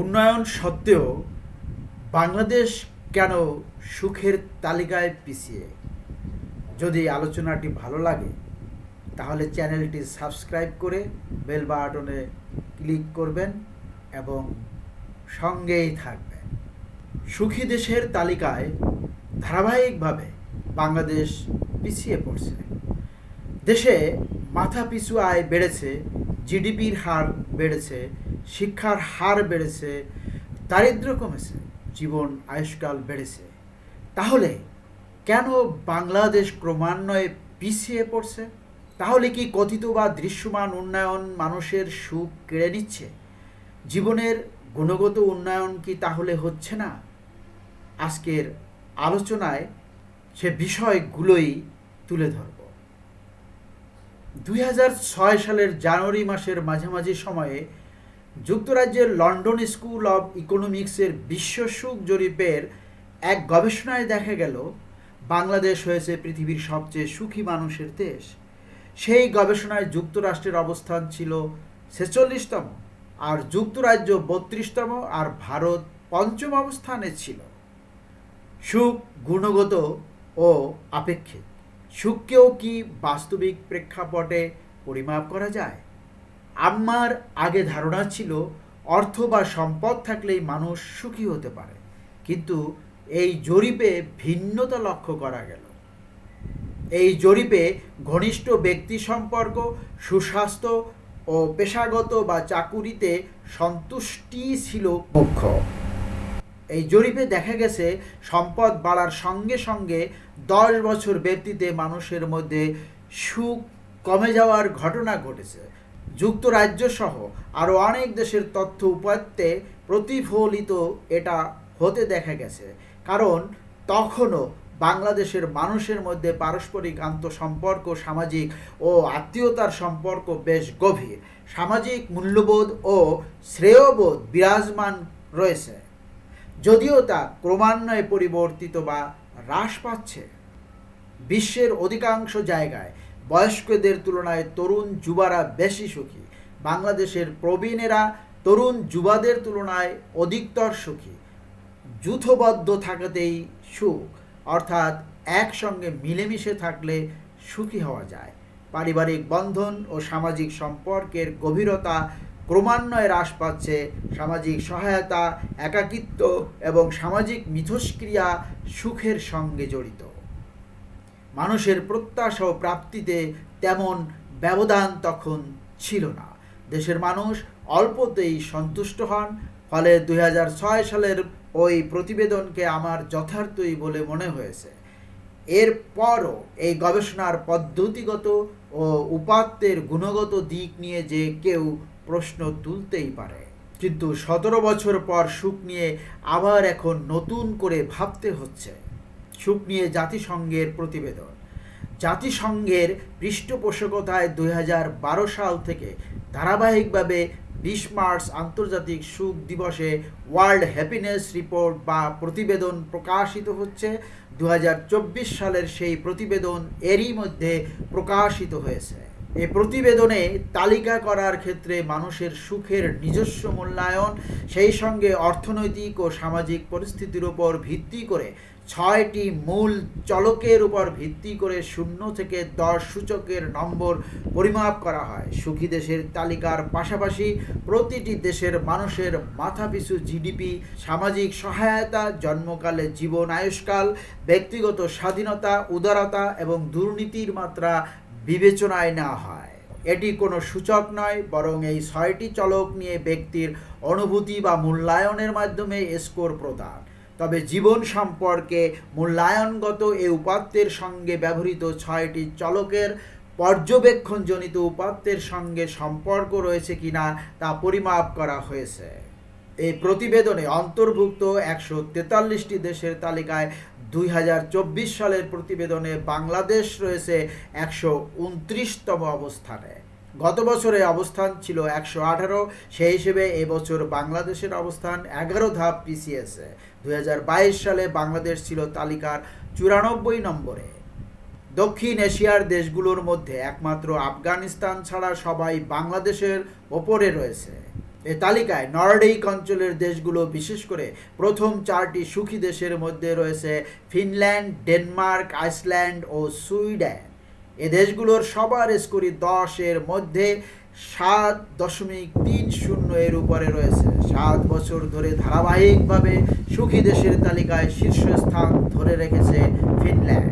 উন্নয়ন সত্ত্বেও বাংলাদেশ কেন সুখের তালিকায় পিছিয়ে? যদি আলোচনাটি ভালো লাগে, তাহলে চ্যানেলটি সাবস্ক্রাইব করে বেল বাটনে ক্লিক করবেন এবং সঙ্গেই থাকবেন। সুখী দেশের তালিকায় ধারাবাহিকভাবে বাংলাদেশ পিছিয়ে পড়ছে। দেশে মাথা পিছু আয় বেড়েছে, জিডিপির হার বেড়েছে শিক্ষার হার বেড়েছে, দারিদ্র্য কমেছে, জীবন আয়ুষ্কাল বেড়েছে। তাহলে কেন বাংলাদেশ ক্রমান্বয়ে পিছিয়ে পড়ছে? তাহলে কি কথিত বা দৃশ্যমান উন্নয়ন মানুষের সুখ কেড়ে নিচ্ছে? জীবনের গুণগত উন্নয়ন কি তাহলে হচ্ছে না? আজকের আলোচনায় সে বিষয়গুলোই তুলে ধরব। দুই সালের জানুয়ারি মাসের মাঝামাঝি সময়ে যুক্তরাজ্যের লন্ডন স্কুল অব ইকোনমিক্সের বিশ্ব সুখ জরিপের এক গবেষণায় দেখা গেল, বাংলাদেশ হয়েছে পৃথিবীর সবচেয়ে সুখী মানুষের দেশ। সেই গবেষণায় যুক্তরাষ্ট্রের অবস্থান ছিল ছেচল্লিশতম আর যুক্তরাজ্য বত্রিশতম আর ভারত পঞ্চম অবস্থানে ছিল। সুখ গুণগত ও আপেক্ষিক। সুখকেও কি বাস্তবিক প্রেক্ষাপটে পরিমাপ করা যায়? আমার আগে ধারণা ছিল অর্থ বা সম্পদ থাকলেই মানুষ সুখী হতে পারে। কিন্তু এই জরিপে ভিন্নতা লক্ষ্য করা গেল। এই জরিপে ঘনিষ্ঠ ব্যক্তি সম্পর্ক, সুস্বাস্থ্য ও পেশাগত বা চাকুরিতে সন্তুষ্টি ছিল মুখ্য। এই জরিপে দেখা গেছে, সম্পদ বাড়ার সঙ্গে সঙ্গে দশ বছর ব্যক্তিতে মানুষের মধ্যে সুখ কমে যাওয়ার ঘটনা ঘটেছে। যুক্তরাজ্য সহ আরও অনেক দেশের তথ্য উপাত্তে প্রতিফলিত এটা হতে দেখা গেছে। কারণ তখনও বাংলাদেশের মানুষের মধ্যে পারস্পরিক আন্তঃসম্পর্ক, সামাজিক ও আত্মীয়তার সম্পর্ক বেশ গভীর। সামাজিক মূল্যবোধ ও শ্রেয়বোধ বিরাজমান রয়েছে। যদিও তা ক্রমান্বয়ে পরিবর্তিত বা হ্রাস পাচ্ছে। বিশ্বের অধিকাংশ জায়গায় বয়স্কদের তুলনায় তরুণ যুবারা বেশি সুখী। বাংলাদেশের প্রবীণেরা তরুণ যুবাদের তুলনায় অধিকতর সুখী। যুথবদ্ধ থাকাতেই সুখ, অর্থাৎ একসঙ্গে মিলেমিশে থাকলে সুখী হওয়া যায়। পারিবারিক বন্ধন ও সামাজিক সম্পর্কের গভীরতা ক্রমান্বয়ে হ্রাস পাচ্ছে। সামাজিক সহায়তা, একাকিত্ব এবং সামাজিক মিথস্ক্রিয়া সুখের সঙ্গে জড়িত। মানুষের প্রত্যাশা ও প্রাপ্তিতে তেমন ব্যবধান তখন ছিল না। দেশের মানুষ অল্পতেই সন্তুষ্ট হন, ফলে দুই হাজার ছয় সালের ওই প্রতিবেদনকে আমার যথার্থই বলে মনে হয়েছে। এরপরও এই গবেষণার পদ্ধতিগত ও উপাত্তের গুণগত দিক নিয়ে যে কেউ প্রশ্ন তুলতেই পারে। কিন্তু সতেরো বছর পর সুখ নিয়ে আবার এখন নতুন করে ভাবতে হচ্ছে। সুখ নিয়ে জাতিসংঘের প্রতিবেদন। জাতিসংঘের পৃষ্ঠপোষকতায় দু হাজার বারো সাল থেকে ধারাবাহিকভাবে বিশ মার্চ আন্তর্জাতিক সুখ দিবসে ওয়ার্ল্ড হ্যাপিনেস রিপোর্ট বা প্রতিবেদন প্রকাশিত হচ্ছে। দু হাজার চব্বিশ সালের সেই প্রতিবেদন এরই মধ্যে প্রকাশিত হয়েছে। এই প্রতিবেদনে তালিকা করার ক্ষেত্রে মানুষের সুখের নিজস্ব মূল্যায়ন, সেই সঙ্গে অর্থনৈতিক ও সামাজিক পরিস্থিতির উপর ভিত্তি করে ছয়টি মূল চলকের উপর ভিত্তি করে শূন্য থেকে দশ সূচকের নম্বর পরিমাপ করা হয়। সুখী দেশের তালিকার পাশাপাশি প্রতিটি দেশের মানুষের মাথাপিছু জিডিপি, সামাজিক সহায়তা, জন্মকালে জীবন আয়ুষ্কাল, ব্যক্তিগত স্বাধীনতা, উদারতা এবং দুর্নীতির মাত্রা বিবেচনায় নেওয়া হয়। এটি কোনো সূচক নয়, বরং এই ছয়টি চলক নিয়ে ব্যক্তির অনুভূতি বা মূল্যায়নের মাধ্যমে স্কোর প্রদান। তবে জীবন সম্পর্কে মূল্যায়নগত এই উপাত্তের সঙ্গে ব্যবহৃত ছয়টি চলকের পর্যবেক্ষণজনিত উপাত্তের সঙ্গে সম্পর্ক রয়েছে কিনা তা পরিমাপ করা হয়েছে। এই প্রতিবেদনে অন্তর্ভুক্ত একশো তেতাল্লিশটি দেশের তালিকায় দুই হাজার চব্বিশ সালের প্রতিবেদনে বাংলাদেশ রয়েছে একশো উনত্রিশতম অবস্থানে। গত বছরে অবস্থান ছিল একশো আঠারো, সেই হিসেবে এবছর বাংলাদেশের অবস্থান এগারো ধাপ পিছিয়েছে দু হাজার বাইশ সালে বাংলাদেশ ছিল তালিকার চুরানব্বই নম্বরে। দক্ষিণ এশিয়ার দেশগুলোর মধ্যে একমাত্র আফগানিস্তান ছাড়া সবাই বাংলাদেশের ওপরে রয়েছে। এ তালিকায় নর্ডিক অঞ্চলের দেশগুলো বিশেষ করে প্রথম চারটি সুখী দেশের মধ্যে রয়েছে ফিনল্যান্ড, ডেনমার্ক, আইসল্যান্ড ও সুইডেন। এ দেশগুলোর সবার স্কোরই দশের মধ্যে সাত দশমিক তিন শূন্য এর উপরে রয়েছে। সাত বছর ধরে ধারাবাহিকভাবে সুখী দেশের তালিকায় শীর্ষস্থান ধরে রেখেছে ফিনল্যান্ড।